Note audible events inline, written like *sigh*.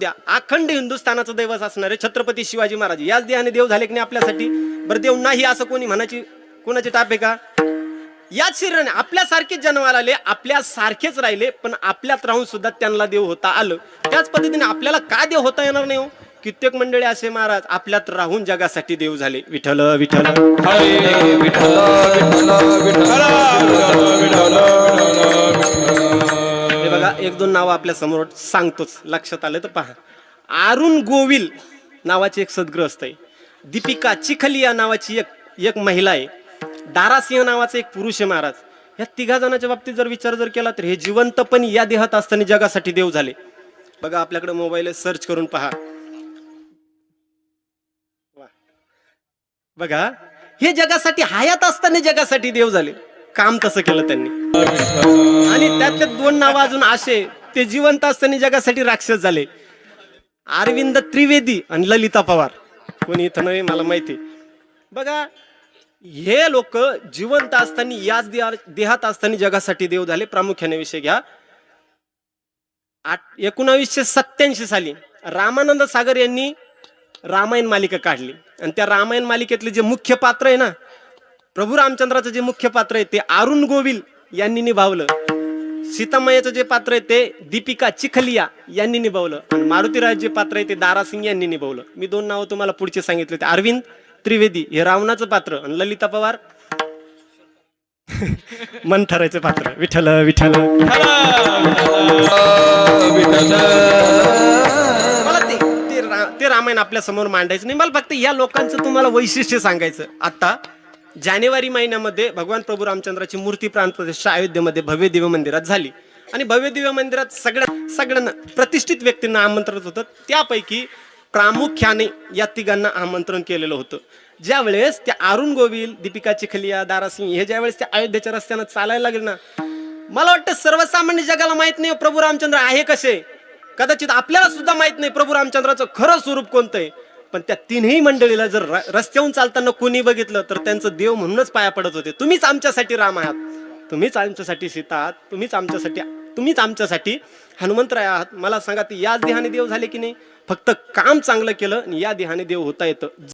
द्या अखंड हिंदुस्थानाचं दैवत असणारे छत्रपती शिवाजी महाराज. याच देहाने देव झाले की नाही आपल्यासाठी? बरं देव नाही असं कोणी म्हणायची? कोणाची टाप आहे का? याच शरीराने आपल्यासारखेच जन्माला आले आपल्यासारखेच राहिले पण आपल्यात राहून सुद्धा त्यांना देव होता आलं. त्याच पद्धतीने आपल्याला का देव होता येणार नाही हो? कित्येक मंडळी असे महाराज आपल्यात राहून जगासाठी देव झाले. विठ्ठल विठ्ठल विठ्ठल विठ्ठल. एक दोन नावं आपल्यासमोर सांगतोच. लक्षात आलं तर पहा. अरुण गोविल नावाचे एक सद्ग्रस्त आहे. दीपिका चिखलिया नावाची एक एक महिला आहे. दारासिंह नावाचा एक पुरुष आहे महाराज. या तिघा जणांच्या बाबतीत जर विचार जर केला तर हे जिवंतपणी या देहात असताना जगासाठी देव झाले. बघा आपल्याकडे मोबाईल सर्च करून पहा. वा. बघा. हे जगासाठी हयात असताना जगासाठी देव झाले. काम तसं केलं त्यांनी? आणि त्यातले दोन नावं अजून असे ते जिवंत असताना जगासाठी राक्षस झाले. अरविंद त्रिवेदी आणि ललिता पवार. कोणी इथं नाही मला माहिती. बघा हे लोक जिवंत असताना याच देहा- देहात असताना जगासाठी देव झाले. प्रामुख्याने विषय घ्या. आठ एकोणावीसशे सत्याऐंशी साली रामानंद सागर यांनी रामायण मालिका काढली. आणि त्या रामायण मालिकेतले जे मुख्य पात्र आहे ना प्रभू रामचंद्राचं जे मुख्य पात्र आहे ते अरुण गोविल यांनी निभावलं. सीतामयाचं जे पात्र आहे ते दीपिका चिखलिया यांनी निभावलं. आणि मारुतीराज जे पात्र आहे ते दारासिंग यांनी निभावलं. मी दोन नावं तुम्हाला पुढचे सांगितले ते अरविंद त्रिवेदी हे रावणाचं पात्र आणि ललिता पवार *laughs* मंथराचे पात्र. विठ्ठल विठ्ठल. मला ते ते रा- ते रामायण आपल्यासमोर मांडायचं नाही. मला फक्त या लोकांचं तुम्हाला वैशिष्ट्य सांगायचं. आता जानेवारी महिन्यामध्ये भगवान प्रभू रामचंद्राची मूर्ती प्राण प्रतिष्ठा अयोध्येमध्ये भव्य दिव्य मंदिरात झाली. आणि भव्य दिव्य मंदिरात सगळ्या सगळ्यांना प्रतिष्ठित व्यक्तींना आमंत्रण होतं. त्यापैकी प्रामुख्याने या तिघांना आमंत्रण केलेलं होतं. ज्या वेळेस त्या अरुण गोविल दीपिका चिखलिया दारासिंग हे ज्या वेळेस त्या अयोध्येच्या रस्त्यानं चालायला लागले ना मला वाटतं सर्वसामान्य जगाला माहीत नाही प्रभू रामचंद्र आहे कसे. कदाचित आपल्याला सुद्धा माहीत नाही प्रभू रामचंद्राचं खरं स्वरूप कोणतं आहे. पण त्या तीनही मंडळीला जर रस्त्याहून चालताना कोणी बघितलं तर त्यांचं देव म्हणूनच पाया पडत होते. तुम्हीच आमच्यासाठी राम आहात. तुम्हीच आमच्यासाठी सीता आहात. तुम्हीच आमच्यासाठी तुम्हीच आमच्यासाठी हनुमंतराय आहात. मला सांगा ते याच देहाने देव झाले की नाही? फक्त काम चांगलं केलं आणि या देहाने देव होता येतं.